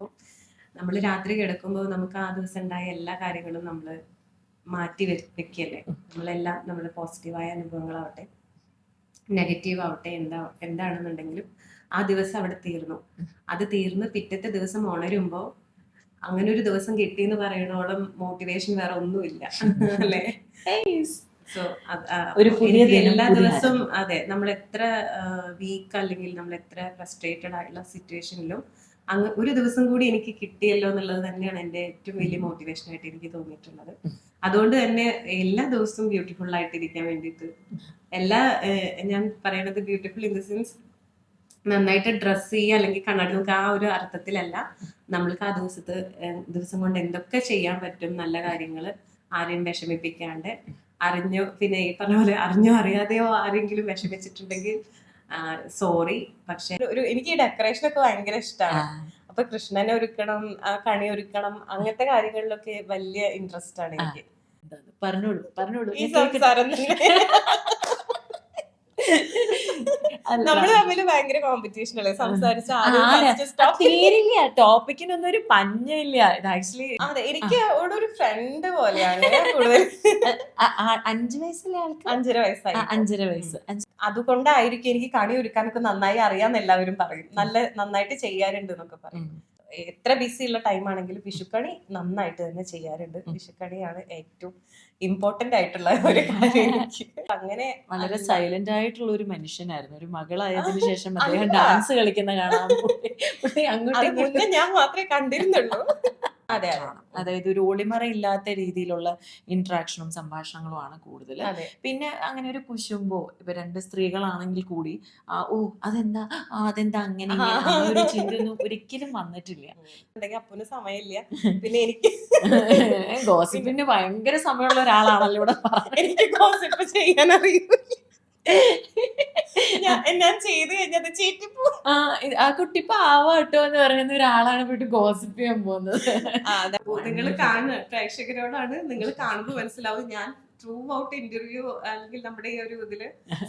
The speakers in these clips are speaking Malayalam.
അപ്പോൾ നമ്മൾ രാത്രി കിടക്കുമ്പോൾ നമുക്ക് ആ ദിവസം ഉണ്ടായ എല്ലാ കാര്യങ്ങളും നമ്മൾ മാറ്റി വെക്കല്ലേ? നമ്മളെല്ലാം നമ്മുടെ പോസിറ്റീവായ അനുഭവങ്ങളാവട്ടെ നെഗറ്റീവ് ആവട്ടെ എന്താ എന്താണെന്നുണ്ടെങ്കിലും ആ ദിവസം അവിടെ തീർന്നു. അത് തീർന്ന് പിറ്റത്തെ ദിവസം ഉണരുമ്പോൾ അങ്ങനെ ഒരു ദിവസം കിട്ടി എന്ന് പറയണോളം മോട്ടിവേഷൻ വേറെ ഒന്നുമില്ല. അല്ലേ? സോ എല്ലാ ദിവസവും അതെ നമ്മൾ എത്ര വീക്ക് അല്ലെങ്കിൽ നമ്മൾ എത്ര ഫ്രസ്ട്രേറ്റഡ് ആയിട്ടുള്ള സിറ്റുവേഷനിലും അങ്ങ് ഒരു ദിവസം കൂടി എനിക്ക് കിട്ടിയല്ലോ എന്നുള്ളത് തന്നെയാണ് എന്റെ ഏറ്റവും വലിയ മോട്ടിവേഷൻ ആയിട്ട് എനിക്ക് തോന്നിയിട്ടുള്ളത്. അതുകൊണ്ട് തന്നെ എല്ലാ ദിവസവും ബ്യൂട്ടിഫുൾ ആയിട്ടിരിക്കാൻ വേണ്ടിയിട്ട് എല്ലാ ഞാൻ പറയണത് ബ്യൂട്ടിഫുൾ ഇൻ ദ സെൻസ് നന്നായിട്ട് ഡ്രസ്സ് ചെയ്യുക അല്ലെങ്കിൽ കണ്ണാടി നോക്കുക ആ ഒരു അർത്ഥത്തിലല്ല. നമ്മൾക്ക് ആ ദിവസത്ത് ദിവസം കൊണ്ട് എന്തൊക്കെ ചെയ്യാൻ പറ്റും നല്ല കാര്യങ്ങൾ ആരെയും വിഷമിപ്പിക്കാണ്ട് അറിഞ്ഞോ പിന്നെ ഈ പറഞ്ഞ പോലെ അറിഞ്ഞോ അറിയാതെയോ ആരെങ്കിലും വിഷമിച്ചിട്ടുണ്ടെങ്കിൽ സോറി പക്ഷെ ഒരു എനിക്ക് ഈ ഡെക്കറേഷൻ ഒക്കെ ഭയങ്കര ഇഷ്ടമാണ് അപ്പൊ കൃഷ്ണനെ ഒരുക്കണം ആ കണി ഒരുക്കണം അങ്ങനത്തെ കാര്യങ്ങളിലൊക്കെ വലിയ ഇൻട്രസ്റ്റ് ആണ് എനിക്ക്. പറഞ്ഞോളൂ പറഞ്ഞോളൂ. ഈ. സംസാരം നമ്മൾ തമ്മിൽ ഭയങ്കര കോമ്പറ്റീഷൻ അല്ലേ? സംസാരിച്ച ടോപ്പിക്കിനൊന്നും ഒരു പഞ്ഞില്ല ഇത് ആക്ച്വലി അതെ എനിക്ക് അവിടെ ഒരു ഫ്രണ്ട് പോലെയാണ് കൂടുതൽ. അഞ്ചു വയസ്സിലെ ആൾക്ക്? അഞ്ചര വയസ്സായി. അഞ്ചര വയസ്സ്. അതുകൊണ്ടായിരിക്കും എനിക്ക് കണി ഒരുക്കാനൊക്കെ നന്നായി അറിയാന്ന് എല്ലാവരും പറയും. നല്ല നന്നായിട്ട് ചെയ്യാറുണ്ട് എന്നൊക്കെ പറയും. എത്ര ബിസി ഉള്ള ടൈം ആണെങ്കിലും വിഷുക്കണി നന്നായിട്ട് തന്നെ ചെയ്യാറുണ്ട്. വിഷുക്കണിയാണ് ഏറ്റവും ഇമ്പോർട്ടന്റ് ആയിട്ടുള്ള ഒരു കാര്യം എനിക്ക്. അങ്ങനെ വളരെ സൈലന്റ് ആയിട്ടുള്ള ഒരു മനുഷ്യനായിരുന്നു. ഒരു മകളായതിനു ശേഷം അദ്ദേഹം ഡാൻസ് കളിക്കുന്ന കാണാൻ ഞാൻ മാത്രമേ കണ്ടിരുന്നുള്ളൂ. അതെ അതെ. അതായത് ഒരു ഒളിമറ ഇല്ലാത്ത രീതിയിലുള്ള ഇന്ററാക്ഷനും സംഭാഷണങ്ങളുമാണ് കൂടുതൽ പിന്നെ അങ്ങനെ ഒരു കുശുമ്പോ ഇപ്പൊ രണ്ട് സ്ത്രീകളാണെങ്കിൽ കൂടി ആ, ഓ അതെന്താ? അതെന്താ അങ്ങനെ ഒരു ചിന്തയൊന്നും ഒരിക്കലും വന്നിട്ടില്ല. അപ്പന് സമയമില്ല. പിന്നെ എനിക്ക് ഗോസിപ്പിന് ഭയങ്കര സമയമുള്ള ഒരാളാണല്ലോ ഇവിടെ. എനിക്ക് ഗോസിപ്പ് ചെയ്യാൻ അറിയില്ല ഞാൻ ഞാൻ ചെയ്ത് കഴിഞ്ഞത് ചീറ്റിപ്പോ. ആ ആ കുട്ടി പാവാട്ടോ എന്ന് പറയുന്ന ഒരാളാണ് പോയിട്ട് ഗോസിപ്പ് ചെയ്യാൻ പോകുന്നത്. നിങ്ങൾ കാണുക. പ്രേക്ഷകരോടാണ് നിങ്ങൾ കാണുമ്പോൾ മനസ്സിലാവും. ഞാൻ ത്രൂ ഔട്ട് ഇന്റർവ്യൂ അല്ലെങ്കിൽ നമ്മുടെ ഈ ഒരു ഇതിൽ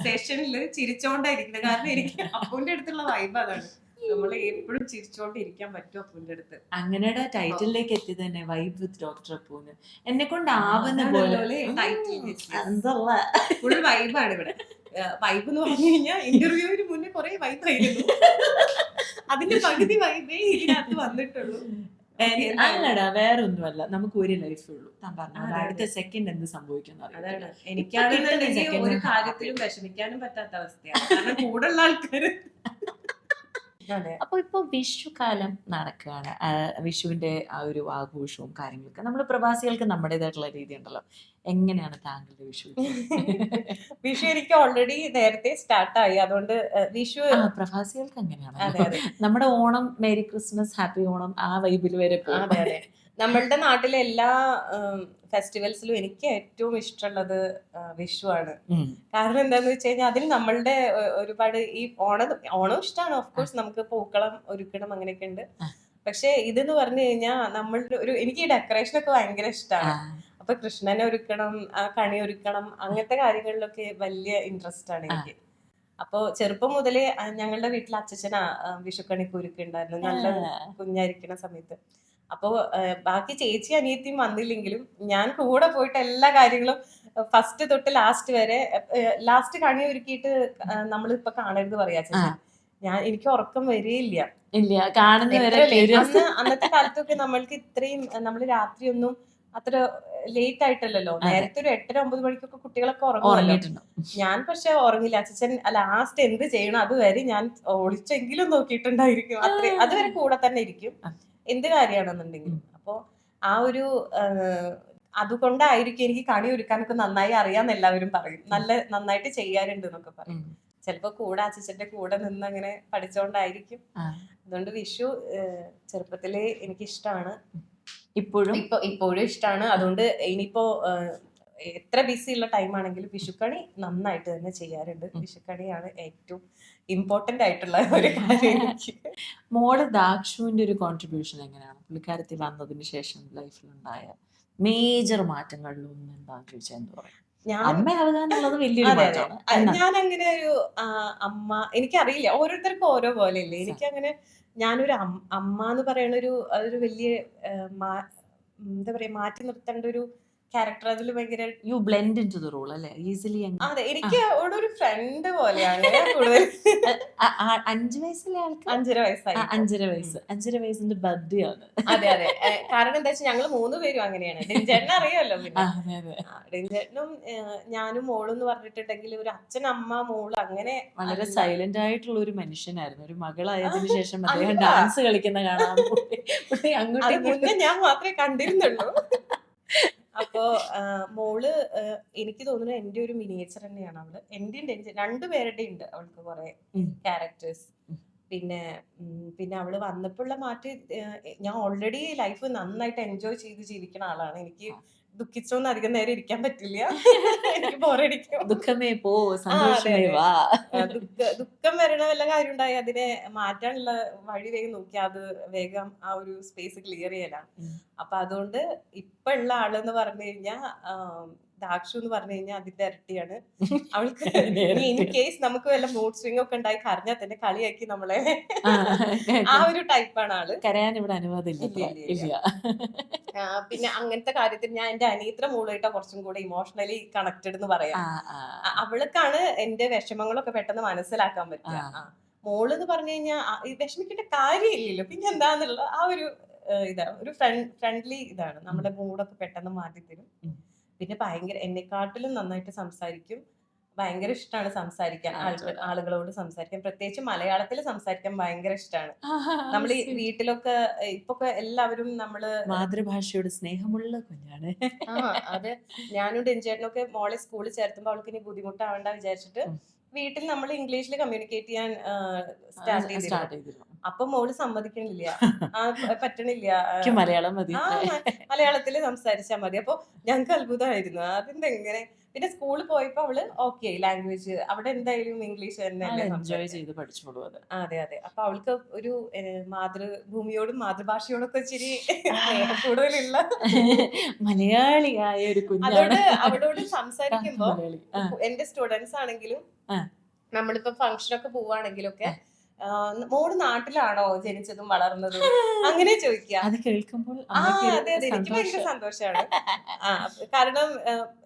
സെഷനിൽ ചിരിച്ചോണ്ടായിരിക്കുന്നത്. കാരണം എനിക്ക് അപ്പൂന്റെ അടുത്തുള്ള വൈബ് അതാണ്. നമ്മൾ എപ്പോഴും ചിരിച്ചോണ്ടിരിക്കാൻ പറ്റും അപ്പൂന്റെ അടുത്ത്. അങ്ങനെയുടെ ടൈറ്റിലേക്ക് എത്തി തന്നെ വൈബ് വിത്ത് ഡോക്ടർ അപ്പൂന്ന് എന്നെ കൊണ്ടാവുന്ന പോലെ. ഫുൾ വൈബാണ് ഇവിടെ. വൈബ് എന്ന് പറഞ്ഞു കഴിഞ്ഞാൽ ഇന്റർവ്യൂവിന് മുന്നേ കുറെ വൈബ് ആയിരുന്നു. അതിന്റെ പകുതി വൈബേ ഇതിനകത്ത് വന്നിട്ടുള്ളൂ. അല്ലടാ വേറെ ഒന്നുമല്ല നമുക്ക് ഒരു ലൈഫേ ഉള്ളൂ. താൻ പറഞ്ഞ അടുത്ത സെക്കൻഡ് എന്ത് സംഭവിക്കുന്നു അതാണ്. എനിക്കാണെങ്കിൽ ഒരു കാര്യത്തിലും വിഷമിക്കാനും പറ്റാത്ത അവസ്ഥയാണ്. കാരണം കൂടെ ഉള്ള അപ്പൊ ഇപ്പൊ വിഷുകാലം നടക്കുകയാണ്. വിഷുവിന്റെ ആ ഒരു ആഘോഷവും കാര്യങ്ങളൊക്കെ. നമ്മൾ പ്രവാസികൾക്ക് നമ്മുടേതായിട്ടുള്ള രീതി ഉണ്ടല്ലോ. എങ്ങനെയാണ് താങ്കളുടെ വിഷു വിഷു എനിക്ക് ഓൾറെഡി നേരത്തെ സ്റ്റാർട്ടായി അതുകൊണ്ട് വിഷു പ്രവാസികൾക്ക് അങ്ങനെയാണ് അതെ നമ്മുടെ Onam merry Christmas happy Onam ആ വൈബിൽ വരെ പോകും നമ്മളുടെ നാട്ടിലെ എല്ലാ ഫെസ്റ്റിവൽസിലും എനിക്ക് ഏറ്റവും ഇഷ്ടമുള്ളത് വിഷു ആണ്. കാരണം എന്താന്ന് വെച്ച് കഴിഞ്ഞാൽ അതിൽ നമ്മളുടെ ഒരുപാട് ഈ ഓണം ഓണം ഇഷ്ടമാണ് ഓഫ് കോഴ്സ് നമുക്ക് പൂക്കളം ഒരുക്കണം അങ്ങനെയൊക്കെ ഉണ്ട്. പക്ഷെ ഇതെന്ന് പറഞ്ഞു കഴിഞ്ഞാൽ നമ്മളുടെ ഒരു എനിക്ക് ഈ ഡെക്കറേഷൻ ഒക്കെ ഭയങ്കര ഇഷ്ടമാണ് അപ്പൊ കൃഷ്ണനെ ഒരുക്കണം ആ കണി ഒരുക്കണം അങ്ങനത്തെ കാര്യങ്ങളിലൊക്കെ വലിയ ഇൻട്രസ്റ്റ് ആണ് എനിക്ക്. അപ്പോ ചെറുപ്പം മുതലേ ഞങ്ങളുടെ വീട്ടിൽ അച്ഛനാ വിഷുക്കണിക്ക് ഒരുക്കുണ്ടായിരുന്നു നല്ല കുഞ്ഞായിരിക്കുന്ന സമയത്ത്. അപ്പോ ബാക്കി ചേച്ചി അനിയത്തിയും വന്നില്ലെങ്കിലും ഞാൻ കൂടെ പോയിട്ട് എല്ലാ കാര്യങ്ങളും ഫസ്റ്റ് തൊട്ട് ലാസ്റ്റ് വരെ ലാസ്റ്റ് കണി ഒരുക്കിയിട്ട് നമ്മളിപ്പോ കാണരുത് പറയാ ഞാൻ എനിക്ക് ഉറക്കം വരികയില്ല ഇല്ല. അന്ന് അന്നത്തെ കാലത്തൊക്കെ നമ്മൾക്ക് ഇത്രയും നമ്മൾ രാത്രിയൊന്നും അത്ര ലേറ്റ് ആയിട്ടല്ലല്ലോ. നേരത്തെ ഒരു എട്ടര ഒമ്പത് മണിക്കൊക്കെ കുട്ടികളൊക്കെ ഉറങ്ങുമല്ലോ ഞാൻ പക്ഷെ ഉറങ്ങില്ല അച്ഛൻ ലാസ്റ്റ് എന്ത് ചെയ്യണം അതുവരെ ഞാൻ ഒളിച്ചെങ്കിലും നോക്കിയിട്ടുണ്ടായിരിക്കും. അത്ര അതുവരെ കൂടെ തന്നെ ഇരിക്കും. എന്ത് കാര്യമാണെന്നുണ്ടെങ്കിലും. അപ്പോ ആ ഒരു അതുകൊണ്ടായിരിക്കും എനിക്ക് കണി ഒരുക്കാനൊക്കെ നന്നായി അറിയാം എല്ലാവരും പറയും. നല്ല നന്നായിട്ട് ചെയ്യാറുണ്ട് എന്നൊക്കെ പറയും. ചിലപ്പോ കൂടെ അച്ഛച്ചന്റെ കൂടെ നിന്ന് അങ്ങനെ പഠിച്ചോണ്ടായിരിക്കും. അതുകൊണ്ട് വിഷു ചെറുപ്പത്തിലേ എനിക്ക് ഇഷ്ടമാണ് ഇപ്പോഴും? ഇപ്പൊ ഇപ്പോഴും ഇഷ്ടമാണ് അതുകൊണ്ട് ഇനിയിപ്പോ എത്ര ബിസി ഉള്ള ടൈം ആണെങ്കിലും വിഷുക്കണി നന്നായിട്ട് തന്നെ ചെയ്യാറുണ്ട്. വിഷുക്കണിയാണ് ഏറ്റവും ഇമ്പോർട്ടന്റ് ആയിട്ടുള്ള ഒരു കാര്യം എനിക്ക്. മോൾ ദാക്ഷുവിന്റെ ഒരു കോൺട്രിബ്യൂഷൻ എങ്ങനെയാണ്? പുള്ളിക്കാരത്തിൽ വന്നതിന് ശേഷം ലൈഫിലുണ്ടായ മേജർ മാറ്റങ്ങളിലൊന്നും എന്താണെന്ന് ചോദിച്ചാൽ എന്ത് പറയും? ഞാൻ അങ്ങനെ ഒരു അമ്മ എനിക്കറിയില്ല. ഓരോരുത്തർക്കും ഓരോ പോലെയല്ലേ എനിക്കങ്ങനെ ഞാനൊരു അമ്മ എന്ന് പറയുന്ന ഒരു അതൊരു വലിയ എന്താ പറയാ മാറ്റി നിർത്തേണ്ട ഒരു ക്യാരക്ടർ അതിൽ ഭയങ്കര you blend into the role അല്ലേ ഈസിലി അതെ എനിക്ക് അവിടെ ഒരു ഫ്രണ്ട് പോലെയാണ് കൂടുതൽ. അഞ്ചു വയസ്സിലെ ആൾക്ക്? അഞ്ചര വയസ്സായി. അഞ്ചര വയസ്സ്. അഞ്ചര വയസ്സിന്റെ ബർത്ത്ഡേ ആണ് അതെ. അതെ കാരണം എന്താ വെച്ചാൽ ഞങ്ങൾ മൂന്ന് പേരും അങ്ങനെയാണ്. ഡെഞ്ചേട്ടനെ അറിയാമല്ലോ ഡിഞ്ചേട്ടനും ഞാനും മോളും എന്ന് പറഞ്ഞിട്ടുണ്ടെങ്കിൽ ഒരു അച്ഛൻ അമ്മ മോൾ അങ്ങനെ വളരെ. സൈലന്റ് ആയിട്ടുള്ള ഒരു മനുഷ്യനായിരുന്നു. ഒരു മകളായതിനു ശേഷം അദ്ദേഹം ഡാൻസ് കളിക്കുന്ന കാണാൻ അങ്ങോട്ടും ഞാൻ മാത്രമേ കണ്ടിരുന്നുള്ളൂ. അപ്പോ മോൾ എനിക്ക് തോന്നുന്നു എന്റെ ഒരു മിനിയേച്ചർ തന്നെയാണ് അവൾ. ഡെഞ്ച- രണ്ടുപേരുടെ ഉണ്ട് അവൾക്ക് കുറെ ക്യാരക്ടേഴ്സ് പിന്നെ പിന്നെ അവൾ വന്നപ്പോഴുള്ള മാറ്റി ഞാൻ ഓൾറെഡി ലൈഫ് നന്നായിട്ട് എൻജോയ് ചെയ്ത് ജീവിക്കുന്ന ആളാണ്. എനിക്ക് ദുഃഖിച്ചൊന്നും അധികം നേരം ഇരിക്കാൻ പറ്റില്ല എനിക്ക് ബോറടിക്കും ദുഃഖമേ പോ സന്തോഷമേ. വാ ദുഃഖ- വരണ വല്ല കാര്യം ഉണ്ടായി അതിനെ മാറ്റാനുള്ള വഴി വേഗം നോക്കി അത് വേഗം ആ ഒരു സ്പേസ് ക്ലിയർ ചെയ്യലാണ്. അപ്പൊ അതുകൊണ്ട് ഇപ്പൊ ഉള്ള ആളെന്ന് പറഞ്ഞു കഴിഞ്ഞാ ദാക്ഷു എന്ന് പറഞ്ഞു കഴിഞ്ഞാൽ അതിന്റെ ഇരട്ടിയാണ് അവൾക്ക് ഇൻ കേസ് നമുക്ക് വല്ല മൂഡ് സ്വിംഗ് ഒക്കെ ഉണ്ടായി കരഞ്ഞാൽ തന്നെ കളിയാക്കി നമ്മളെ ആ, ഒരു ടൈപ്പാണ് ആൾ. കരയാൻ ഇവിടെ അനുവാദമില്ല പിന്നെ അങ്ങനത്തെ കാര്യത്തിൽ ഞാൻ എന്റെ അനിയത്ര മൂളായിട്ടാ കുറച്ചും കൂടെ ഇമോഷണലി കണക്റ്റഡ് എന്ന് പറയാം. അവൾക്കാണ് എന്റെ വിഷമങ്ങളൊക്കെ പെട്ടെന്ന് മനസ്സിലാക്കാൻ പറ്റുക. മോൾ എന്ന് പറഞ്ഞു കഴിഞ്ഞാൽ വിഷമിക്കേണ്ട കാര്യമില്ലല്ലോ. പിന്നെ എന്താന്നുള്ള ആ ഒരു ഇതാണ് ഒരു ഫ്രണ്ട് ഫ്രണ്ട്ലി ഇതാണ്. നമ്മുടെ മൂഡൊക്കെ പെട്ടെന്ന് മാറ്റി തരും. പിന്നെ ഭയങ്കര എന്നെക്കാട്ടിലും നന്നായിട്ട് സംസാരിക്കും. ഭയങ്കര ഇഷ്ടമാണ് സംസാരിക്കാൻ. ആളുകളോട് സംസാരിക്കാൻ. പ്രത്യേകിച്ച് മലയാളത്തിൽ സംസാരിക്കാൻ ഭയങ്കര ഇഷ്ടമാണ് നമ്മൾ ഈ വീട്ടിലൊക്കെ ഇപ്പൊ ഇപ്പൊക്കെ എല്ലാവരും നമ്മൾ മാതൃഭാഷയോട് സ്നേഹമുള്ള കുഞ്ഞാണ്. ആ അത്. ഞാനും ഡെഞ്ചേട്ടനൊക്കെ മോളെ സ്കൂളിൽ ചേർത്തുമ്പോൾ അവൾക്ക് ഇനി ബുദ്ധിമുട്ടാവണ്ട വിചാരിച്ചിട്ട് വീട്ടിൽ നമ്മൾ ഇംഗ്ലീഷിൽ കമ്മ്യൂണിക്കേറ്റ് ചെയ്യാൻ സ്റ്റാർട്ട് ചെയ്തിരുന്നു. അപ്പൊ മോൾ സമ്മതിക്കണില്ല. പറ്റണില്ല. മലയാളം മതി. മലയാളത്തിൽ സംസാരിച്ചാൽ മതി. അപ്പൊ ഞങ്ങൾക്ക് അത്ഭുതമായിരുന്നു അതിന്റെ എങ്ങനെ പിന്നെ സ്കൂളിൽ പോയപ്പോ അവൾ ഓക്കെ ലാംഗ്വേജ് അവിടെ എന്തായാലും ഇംഗ്ലീഷ് തന്നെ എൻജോയ് ചെയ്ത് പഠിച്ചോളൂ അത് അതെ അതെ. അപ്പൊ അവൾക്ക് ഒരു മാതൃഭൂമിയോടും മാതൃഭാഷയോടൊക്കെ ഇച്ചിരി കൂടുതലുള്ള മലയാളിയായ ഒരു അതുകൊണ്ട് അവളോട് സംസാരിക്കുമ്പോ എന്റെ സ്റ്റുഡൻസ് ആണെങ്കിലും. നമ്മളിപ്പോ ഫങ്ഷനൊക്കെ ഒക്കെ പോവാണെങ്കിലൊക്കെ മോൾ നാട്ടിലാണോ ജനിച്ചതും വളർന്നതും? അങ്ങനെ ചോദിക്കുക അത് കേൾക്കുമ്പോൾ ആ അതെ അതെ. എനിക്ക് ഭയങ്കര സന്തോഷമാണ് ആ കാരണം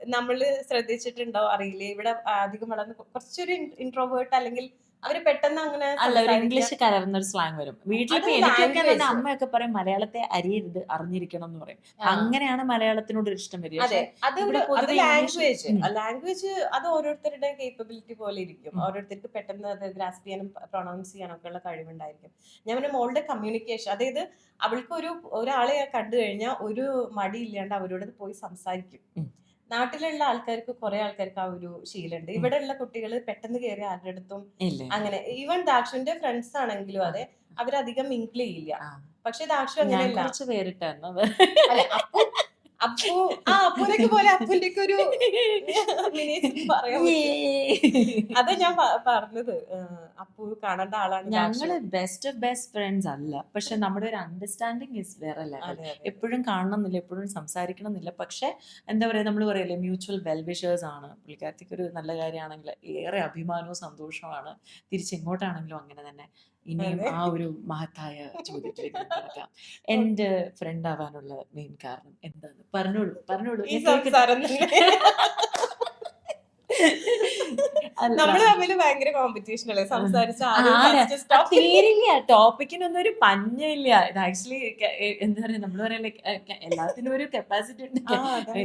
നമ്മൾ നമ്മൾ ശ്രദ്ധിച്ചിട്ടുണ്ടോ? അറിയില്ല. ഇവിടെ അധികം വളർന്ന് കുറച്ചൊരു ഇൻട്രോവേർട്ട് അല്ലെങ്കിൽ അവർ പെട്ടെന്ന് അങ്ങനെ അല്ല ഒരു ഇംഗ്ലീഷ് കലർന്ന ഒരു സ്ലാങ് വരും. വീട്ടിലിപ്പോ എനിക്കൊക്കെ. തന്നെ അമ്മയൊക്കെ പറയും മലയാളത്തെ അരിയരുത് അറിഞ്ഞിരിക്കണം എന്ന് പറയും. അങ്ങനെയാണ് മലയാളത്തിനോട് ഒരു ഇഷ്ടം വരിക. അതെ അത് അത് ലാംഗ്വേജ്. ലാംഗ്വേജ് അത് ഓരോരുത്തരുടെ കേപ്പബിലിറ്റി പോലെ ഇരിക്കും. ഓരോരുത്തർക്ക് പെട്ടെന്ന് അത് ഗ്രാസ്പ് ചെയ്യാനും പ്രൊണൗൺസ് ചെയ്യാനും ഒക്കെ ഉള്ള കഴിവുണ്ടായിരിക്കും. ഞാൻ പിന്നെ മോളുടെ കമ്മ്യൂണിക്കേഷൻ അതായത് അവൾക്ക് ഒരു ഒരാളെ കണ്ടു കഴിഞ്ഞാൽ ഒരു മടി ഇല്ലാണ്ട് അവരോട് പോയി സംസാരിക്കും. നാട്ടിലുള്ള ആൾക്കാർക്ക് കുറെ ആൾക്കാർക്ക് ആ ഒരു ശീലമുണ്ട്. ഇവിടെ ഉള്ള കുട്ടികൾ പെട്ടെന്ന് കയറി ആരുടെ അടുത്തും അങ്ങനെ. ഈവൻ ദാക്ഷുവിന്റെ ഫ്രണ്ട്സ് ആണെങ്കിലും അതെ അവരധികം മിങ്കിൾ ചെയ്യില്ല. പക്ഷെ ദാക്ഷു അങ്ങനെയല്ല. അപ്പു ആ അപ്പുനൊക്കെ പോലെ അപ്പുന്റെ ഒക്കെ ഒരു പറയാൻ. അതാ ഞാൻ പറഞ്ഞത്. അപ്പു കാണേണ്ട ആളാണ്. ഞങ്ങൾ ബെസ്റ്റ് ഓഫ് ബെസ്റ്റ് ഫ്രണ്ട്സ് അല്ല. പക്ഷെ നമ്മുടെ ഒരു അണ്ടർസ്റ്റാൻഡിങ് ഇസ് വേറെ ലെവൽ. എപ്പോഴും കാണണമെന്നില്ല എപ്പോഴും സംസാരിക്കണം എന്നില്ല പക്ഷെ എന്താ പറയാ നമ്മൾ പറയല്ലേ മ്യൂച്വൽ വെൽവിഷേഴ്സ് ആണ്. പുള്ളിക്കാരത്തിക്ക് ഒരു നല്ല കാര്യമാണെങ്കിൽ ഏറെ അഭിമാനവും സന്തോഷമാണ് തിരിച്ചെങ്ങോട്ടാണെങ്കിലും അങ്ങനെ തന്നെ. ഇനിയും ആ ഒരു മഹത്തായ ചോദ്യത്തിലേക്ക് എന്റെ ഫ്രണ്ട് ആവാനുള്ള മെയിൻ കാരണം എന്താണ് പറഞ്ഞോളൂ പറഞ്ഞോളൂ. ഈ സംസാരം നമ്മൾ തമ്മിൽ ഭയങ്കര കോമ്പറ്റീഷൻ അല്ലേ? സംസാരിച്ച ടോപ്പിക്കിനൊന്നും ഒരു പഞ്ഞില്ല ഇത് ആക്ച്വലി എന്താ പറയാ നമ്മൾ പറയല്ലേ എല്ലാത്തിനും ഒരു കപ്പാസിറ്റി ഉണ്ട്.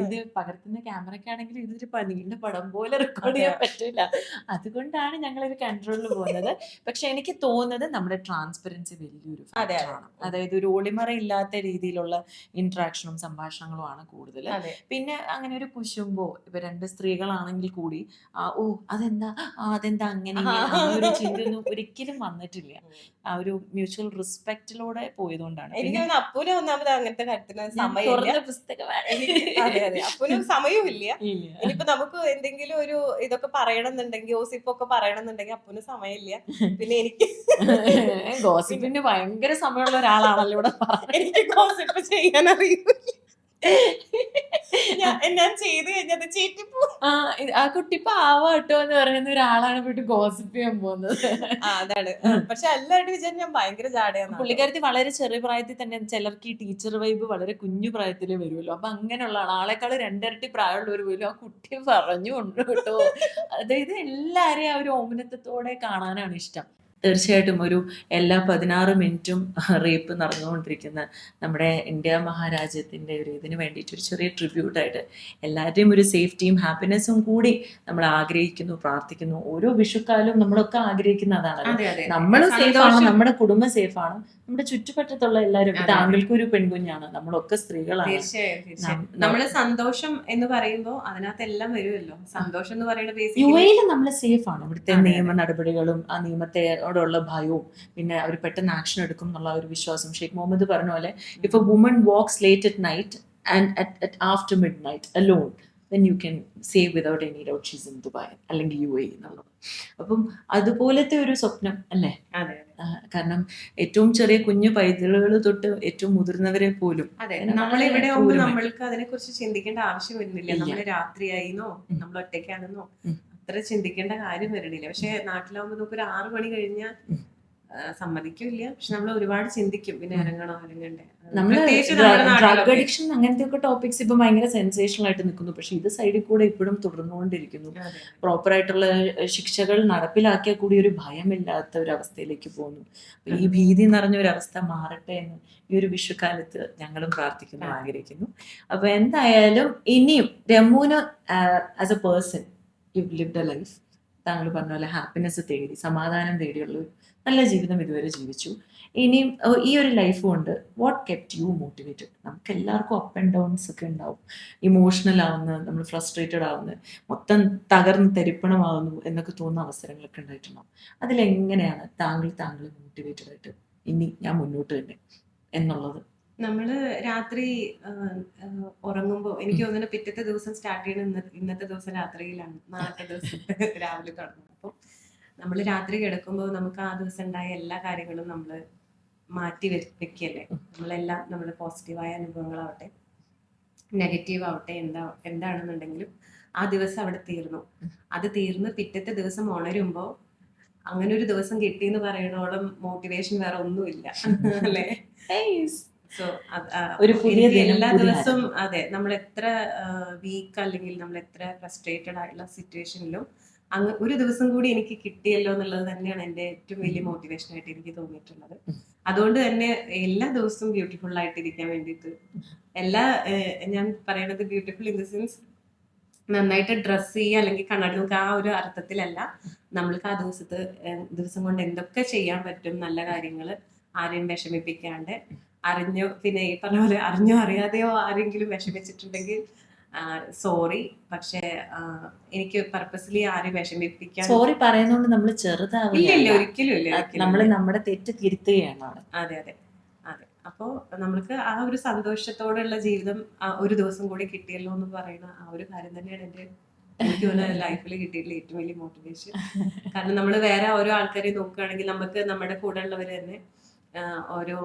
ഇത് പകർത്തുന്ന ക്യാമറയ്ക്ക് ആണെങ്കിൽ ഇതൊരു പനീന്റെ പടം പോലെ റെക്കോർഡ് ചെയ്യാൻ പറ്റില്ല അതുകൊണ്ടാണ് ഞങ്ങൾ ഒരു കൺട്രോളിൽ പോകുന്നത്. പക്ഷെ എനിക്ക് തോന്നുന്നത് നമ്മുടെ ട്രാൻസ്പെറൻസി വലിയൊരു അതെ, അതായത് ഒരു ഒളിമറ ഇല്ലാത്ത രീതിയിലുള്ള ഇന്ററാക്ഷനും സംഭാഷണങ്ങളും ആണ് കൂടുതൽ പിന്നെ അങ്ങനെ ഒരു കുശുമ്പോ ഇപ്പൊ രണ്ട് സ്ത്രീകളാണെങ്കിൽ കൂടി ഓ അതെന്താ അതെന്താ അങ്ങനെ ഒരു ചിന്തയൊന്നും ഒരിക്കലും വന്നിട്ടില്ല. ആ ഒരു മ്യൂച്വൽ റെസ്പെക്റ്റിലൂടെ പോയതുകൊണ്ടാണ്. എനിക്ക് അപ്പൂനെ ഒന്നാമത് അങ്ങനത്തെ കാര്യത്തിന് സമയം സമയമില്ല. പുസ്തകമാണ്. അപ്പുന് ഇല്ല. ഇനിയിപ്പോ നമുക്ക് എന്തെങ്കിലും ഒരു ഇതൊക്കെ പറയണമെന്നുണ്ടെങ്കിൽ ഓസിപ്പൊക്കെ പറയണമെന്നുണ്ടെങ്കിൽ അപ്പൂന് സമയമില്ല. പിന്നെ എനിക്ക് ഗോസിപ്പിന് ഭയങ്കര സമയമുള്ള ഒരാളാണല്ലോ ഇവിടെ എനിക്ക് ഗോസിപ്പ് ചെയ്യാൻ അറിയില്ല ഞാൻ ഞാൻ ചെയ്ത് കഴിഞ്ഞത് ചീറ്റിപ്പോ. ആ കുട്ടി പാവാട്ടോ എന്ന് പറയുന്ന ഒരാളാണ് പോയിട്ട് ഗോസിപ്പ് ചെയ്യാൻ പോകുന്നത്. അതാണ്. പക്ഷെ എല്ലാവരും വിചാരിച്ചു ഞാൻ ഭയങ്കര ജാടയാണ് പുള്ളിക്കാരത്തി വളരെ ചെറിയ പ്രായത്തിൽ തന്നെ ചിലർക്ക് ഈ ടീച്ചർ വൈബ് വളരെ കുഞ്ഞു പ്രായത്തിലേ വരുമല്ലോ അപ്പൊ അങ്ങനെയുള്ള ആളെക്കാൾ രണ്ടിരട്ടി പ്രായമുള്ളവർ പോലും ആ കുട്ടിയെ പറഞ്ഞു കൊണ്ട് കേട്ടോ. അതായത് എല്ലാരെയും ആ ഒരു ഓമനത്വത്തോടെ കാണാനാണ് ഇഷ്ടം. തീർച്ചയായിട്ടും ഒരു എല്ലാ പതിനാറ് മിനിറ്റും റേപ്പ് നടന്നുകൊണ്ടിരിക്കുന്ന നമ്മുടെ ഇന്ത്യ മഹാരാജ്യത്തിന്റെ ഒരു ഇതിന് വേണ്ടിയിട്ട് ഒരു ചെറിയ ട്രിബ്യൂട്ടായിട്ട് എല്ലാവരുടെയും ഒരു സേഫ്റ്റിയും ഹാപ്പിനെസ്സും കൂടി നമ്മൾ ആഗ്രഹിക്കുന്നു പ്രാർത്ഥിക്കുന്നു. ഓരോ വിഷുക്കാലും നമ്മളൊക്കെ ആഗ്രഹിക്കുന്ന അതാണ് അതെ. അതെ നമ്മൾ സേഫ് ആണ് നമ്മുടെ കുടുംബം സേഫ് ആണ് നമ്മുടെ ചുറ്റുപറ്റത്തുള്ള എല്ലാവരും താങ്കൾക്കും ഒരു പെൺകുഞ്ഞാണ്. നമ്മളൊക്കെ സ്ത്രീകളാണ്. തീർച്ചയായും നമ്മൾ സന്തോഷം എന്ന് പറയുമ്പോൾ അതിനകത്ത് എല്ലാം വരുമല്ലോ. സന്തോഷം എന്ന് പറയുന്നത് യു എയിൽ നമ്മൾ സേഫ് ആണ് ഇവിടുത്തെ. നിയമ നടപടികളും ആ നിയമത്തോടുള്ള ഭയവും പിന്നെ അവർ പെട്ടെന്ന് ആക്ഷൻ എടുക്കും എന്നുള്ള ഒരു വിശ്വാസം. ഷെയ്ഖ് മുഹമ്മദ് പറഞ്ഞ പോലെ if a woman walks late at night and at after midnight alone then you can save without any doubt she's in Dubai അല്ലെങ്കിൽ യു എ എന്നുള്ളത്. അപ്പം അതുപോലത്തെ ഒരു സ്വപ്നം അല്ലേ? അതെ കാരണം ഏറ്റവും ചെറിയ കുഞ്ഞു പൈതലുകൾ തൊട്ട് ഏറ്റവും മുതിർന്നവരെ പോലും അതെ നമ്മളിവിടെ നമ്മൾ ഇവിടെ ആകുമ്പോൾ നമ്മൾക്ക് അതിനെ കുറിച്ച് ചിന്തിക്കേണ്ട ആവശ്യം വരുന്നില്ല. നമ്മൾ രാത്രിയായിന്നോ നമ്മൾ ഒറ്റയ്ക്കാണെന്നോ. അത്ര ചിന്തിക്കേണ്ട കാര്യം വരണില്ല. പക്ഷെ നാട്ടിലാവുമ്പോ നമുക്ക് ഒരു ആറു മണി കഴിഞ്ഞാൽ സമ്മതിക്കില്ല. പക്ഷെ നമ്മൾ ഒരുപാട് ചിന്തിക്കും. പിന്നെ. ഇറങ്ങണോ ഇറങ്ങണ്ടേ? ഡ്രഗ് അഡിക്ഷൻ അങ്ങനത്തെ ഒക്കെ ടോപ്പിക്സ് ഇപ്പൊ ഭയങ്കര സെൻസേഷണൽ ആയിട്ട് നിൽക്കുന്നു. പക്ഷെ ഇത് സൈഡിൽ കൂടെ ഇപ്പോഴും തുടർന്നുകൊണ്ടിരിക്കുന്നു. പ്രോപ്പർ ആയിട്ടുള്ള ശിക്ഷകൾ നടപ്പിലാക്കിയാൽ കൂടി ഒരു ഭയമില്ലാത്ത ഒരു അവസ്ഥയിലേക്ക് പോകുന്നു. ഈ ഭീതി നിറഞ്ഞ ഒരു അവസ്ഥ മാറട്ടെ എന്ന് ഈ ഒരു വിഷുക്കാലത്ത് ഞങ്ങളും പ്രാർത്ഥിക്കുന്നു ആഗ്രഹിക്കുന്നു. അപ്പൊ എന്തായാലും ഇനിയും രമൂന് as a person you lived a life താങ്കൾ പറഞ്ഞ പോലെ ഹാപ്പിനെസ് തേടി സമാധാനം തേടിയുള്ള ഒരു നല്ല ജീവിതം ഇതുവരെ ജീവിച്ചു. ഇനിയും ഈ ഒരു ലൈഫ് കൊണ്ട് വാട്ട് കെപ്റ്റ് യു മോട്ടിവേറ്റഡ് നമുക്ക് എല്ലാവർക്കും അപ്പ് ആൻഡ് ഡൗൺസ് ഒക്കെ ഉണ്ടാവും. ഇമോഷണൽ ആവുന്നു നമ്മൾ ഫ്രസ്ട്രേറ്റഡ് ആവുന്നു മൊത്തം തകർന്ന് തരിപ്പണമാവുന്നു എന്നൊക്കെ തോന്നുന്ന അവസരങ്ങളൊക്കെ ഉണ്ടായിട്ടുണ്ടാവും. അതിലെങ്ങനെയാണ് താങ്കൾ താങ്കൾ മോട്ടിവേറ്റഡ് ആയിട്ട്? ഇനി ഞാൻ മുന്നോട്ട് തന്നെ എന്നുള്ളത്. നമ്മൾ രാത്രി ആ, ആ, ഉറങ്ങുമ്പോ എനിക്ക് തോന്നുന്നു പിറ്റത്തെ ദിവസം സ്റ്റാർട്ട് ചെയ്യുന്ന ഇന്ന ഇന്നത്തെ ദിവസം രാത്രിയിലാണ്. നാളത്തെ ദിവസം രാവിലെ തുടങ്ങുന്നത് അപ്പോൾ നമ്മൾ രാത്രി കിടക്കുമ്പോൾ നമുക്ക് ആ ദിവസം ഉണ്ടായ എല്ലാ കാര്യങ്ങളും നമ്മൾ മാറ്റി വെക്കല്ലേ? നമ്മളെല്ലാം നമ്മുടെ പോസിറ്റീവായ അനുഭവങ്ങളാവട്ടെ നെഗറ്റീവ് ആവട്ടെ എന്താ എന്താണെന്നുണ്ടെങ്കിലും ആ ദിവസം അവിടെ തീർന്നു. അത് തീർന്ന് പിറ്റത്തെ ദിവസം ഉണരുമ്പോൾ അങ്ങനെ ഒരു ദിവസം കിട്ടിയെന്ന് പറയണോളം മോട്ടിവേഷൻ വേറെ ഒന്നുമില്ല. അല്ലേ? സോ ഒരു പുതിയ എല്ലാ ദിവസവും അതെ നമ്മൾ എത്ര വീക്ക് അല്ലെങ്കിൽ നമ്മൾ എത്ര ഫ്രസ്ട്രേറ്റഡ് ആയിട്ടുള്ള സിറ്റുവേഷനിലും അങ്ങ് ഒരു ദിവസം കൂടി എനിക്ക് കിട്ടിയല്ലോ എന്നുള്ളത് തന്നെയാണ് എന്റെ ഏറ്റവും വലിയ മോട്ടിവേഷൻ ആയിട്ട് എനിക്ക് തോന്നിയിട്ടുള്ളത്. അതുകൊണ്ട് തന്നെ എല്ലാ ദിവസവും ബ്യൂട്ടിഫുൾ ആയിട്ടിരിക്കാൻ വേണ്ടിയിട്ട് എല്ലാ ഞാൻ പറയണത് ബ്യൂട്ടിഫുൾ ഇൻ ദ സെൻസ് നന്നായിട്ട് ഡ്രസ്സ് ചെയ്യുക അല്ലെങ്കിൽ കണ്ണാടി നോക്കുക ആ ഒരു അർത്ഥത്തിലല്ല. നമ്മൾക്ക് ആ ദിവസത്തെ ദിവസം കൊണ്ട് എന്തൊക്കെ ചെയ്യാൻ പറ്റും നല്ല കാര്യങ്ങൾ ആരെയും വിഷമിപ്പിക്കാണ്ട് അറിഞ്ഞോ പിന്നെ ഈ പറഞ്ഞ പോലെ അറിഞ്ഞോ അറിയാതെയോ ആരെങ്കിലും വിഷമിച്ചിട്ടുണ്ടെങ്കിൽ സോറി പക്ഷേ എനിക്ക് പർപ്പസ്ലി ആരെയും വിഷമിപ്പിക്കാൻ സോറി പറയുന്നോണ്ട് നമ്മൾ ചെറുതാവില്ല. ഒരിക്കലും ഇല്ല നമ്മൾ. നമ്മുടെ തെറ്റ് തിരുത്തുകയാണ്. അതെ അതെ. അതെ. അപ്പോൾ നമ്മൾക്ക് ആ ഒരു സന്തോഷത്തോടെയുള്ള ജീവിതം ഒരു ദിവസം കൂടി കിട്ടിയല്ലോ എന്ന് പറയുന്ന ആ ഒരു കാര്യം തന്നെയാണ് എന്റെ എനിക്ക് ലൈഫിൽ കിട്ടിയിട്ടുള്ള ഏറ്റവും വലിയ മോട്ടിവേഷൻ കാരണം നമ്മൾ വേറെ ഓരോ ആൾക്കാരെ നോക്കുകയാണെങ്കിൽ നമുക്ക് നമ്മുടെ കൂടെ ഉള്ളവർ തന്നെ ഓരോ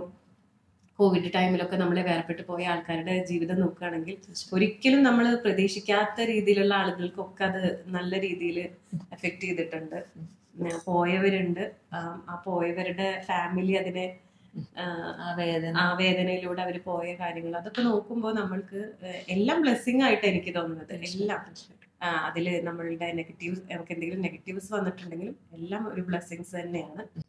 കോവിഡ് ടൈമിലൊക്കെ നമ്മളെ വേർപെട്ട് പോയ ആൾക്കാരുടെ ജീവിതം നോക്കുകയാണെങ്കിൽ ഒരിക്കലും നമ്മൾ പ്രതീക്ഷിക്കാത്ത രീതിയിലുള്ള ആളുകൾക്കൊക്കെ അത് നല്ല രീതിയിൽ എഫക്ട് ചെയ്തിട്ടുണ്ട്. പോയവരുണ്ട്. ആ, പോയവരുടെ ഫാമിലി അതിനെ ആ, ആ വേദന ആ വേദനയിലൂടെ അവർ പോയ കാര്യങ്ങൾ അതൊക്കെ നോക്കുമ്പോൾ നമ്മൾക്ക് എല്ലാം ബ്ലെസ്സിങ് ആയിട്ട് എനിക്ക് തോന്നുന്നത്. എല്ലാം. അതിൽ നമ്മളുടെ നെഗറ്റീവ് നമുക്ക് എന്തെങ്കിലും നെഗറ്റീവ്സ് വന്നിട്ടുണ്ടെങ്കിലും എല്ലാം ഒരു ബ്ലെസ്സിങ്സ് തന്നെയാണ്.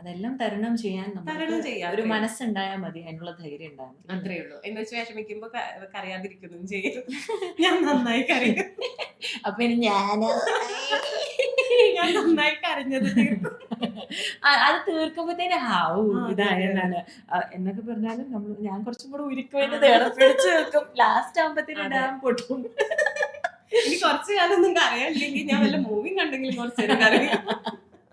അതെല്ലാം തരണം ചെയ്യാൻ തരണം ചെയ്യാം, ഒരു. മനസ്സുണ്ടായാൽ മതി അതിനുള്ള ധൈര്യം ഉണ്ടാകും അത്രേ ഉള്ളൂ. എന്ന് വെച്ച് വിഷമിക്കുമ്പോ കറിയാതിരിക്കുന്നു ചെയ്യും. ഞാൻ നന്നായി കരയും. അപ്പൊ ഇനി ഞാൻ ഞാൻ നന്നായി കരഞ്ഞത്. അത് തീർക്കുമ്പോഴത്തേന് ഹാവൂ ഇതായെന്നാണ് എന്നൊക്കെ പറഞ്ഞാലും നമ്മൾ ഞാൻ കുറച്ചും കൂടെ ഉരുക്കുവേണ്ടി തേടം പിടിച്ചു ലാസ്റ്റ് ആവുമ്പത്തേനും. ഡാം പൊട്ടും. ഇനി കുറച്ചു കാലം ഒന്നും കരയാനില്ലെങ്കിൽ ഞാൻ വല്ല മൂവിയും കണ്ടെങ്കിലും കുറച്ചു നേരം കരയും.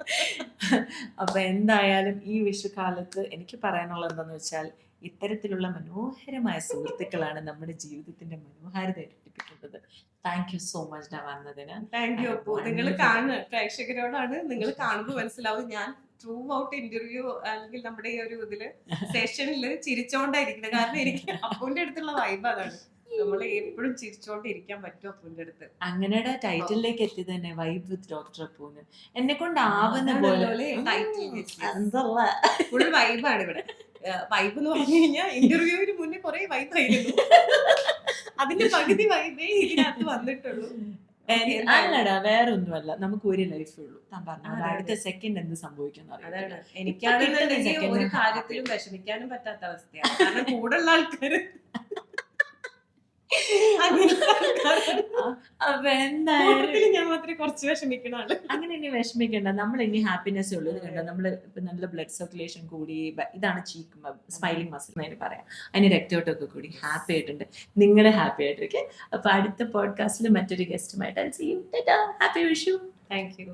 അപ്പൊ എന്തായാലും ഈ വിഷുകാലത്ത് എനിക്ക് പറയാനുള്ള എന്താന്ന് വെച്ചാൽ ഇത്തരത്തിലുള്ള മനോഹരമായ സുഹൃത്തുക്കളാണ് നമ്മുടെ ജീവിതത്തിന്റെ മനോഹാരിത ഇരട്ടിപ്പിക്കുന്നത്. താങ്ക് യു സോ മച്ച് വന്നതിന് താങ്ക് യു അപ്പോ നിങ്ങൾ കാണുന്ന പ്രേക്ഷകരോടാണ് നിങ്ങൾ കാണുമ്പോൾ മനസ്സിലാവും. ഞാൻ ത്രൂ ഔട്ട് ഇന്റർവ്യൂ അല്ലെങ്കിൽ നമ്മുടെ ഈ ഒരു ഇതിൽ സെഷനിൽ ചിരിച്ചോണ്ടായിരിക്കുന്നത് കാരണം എനിക്ക് അപ്പൂന്റെ അടുത്തുള്ള വൈബ് അതാണ്. നമ്മൾ എപ്പോഴും ചിരിച്ചോണ്ടിരിക്കാൻ പറ്റും അപ്പൂന്റെ അടുത്ത്? അങ്ങനെയുടെ ടൈറ്റിലേക്ക് എത്തി തന്നെ വൈബ് വിത്ത് ഡോക്ടർ അപ്പൂന്ന് എന്നെ കൊണ്ടാവുന്ന പോലെ. എന്തല്ല ഫുൾ വൈബാണ് ഇവിടെ. വൈബ് എന്ന് പറഞ്ഞു കഴിഞ്ഞാൽ ഇന്റർവ്യൂവിന് മുന്നേ കുറെ വൈബ് ആയിരുന്നു. അതിന്റെ പകുതി വൈബേ ഇതിനകത്ത് വന്നിട്ടുള്ളൂ. അല്ലടാ വേറെ ഒന്നുമല്ല നമുക്ക് ഒരു ലൈഫേ ഉള്ളൂ. താൻ പറഞ്ഞു. അടുത്ത സെക്കൻഡ് എന്ത് സംഭവിക്കുന്നു അതാണ്. എനിക്കാണെന്നുണ്ടെങ്കിൽ ഒരു കാര്യത്തിലും വിഷമിക്കാനും പറ്റാത്ത അവസ്ഥയാണ്. കാരണം അങ്ങനത്തെ ആൾക്കാരാണ്. അപ്പൊ എന്തായാലും ഞാൻ മാത്രമേ കുറച്ച് വിഷമിക്കണ അങ്ങനെ ഇനി വിഷമിക്കണ്ട. നമ്മൾ ഇനി ഹാപ്പിനെസ് ഉള്ളൂ. ഇത് കണ്ടോ? നമ്മൾ ഇപ്പൊ നല്ല ബ്ലഡ് സർക്കുലേഷൻ കൂടി ഇതാണ് ചീക്ക് സ്മൈലിംഗ് മസിൽ എന്ന് പറയാം. അതിന് രക്തോട്ടമൊക്കെ കൂടി ഹാപ്പി ആയിട്ടുണ്ട്. നിങ്ങൾ ഹാപ്പി ആയിട്ടിരിക്കെ. അപ്പൊ അടുത്ത പോഡ്കാസ്റ്റിൽ മറ്റൊരു ഗസ്റ്റുമായിട്ട് ഹാപ്പി വിഷു താങ്ക് യു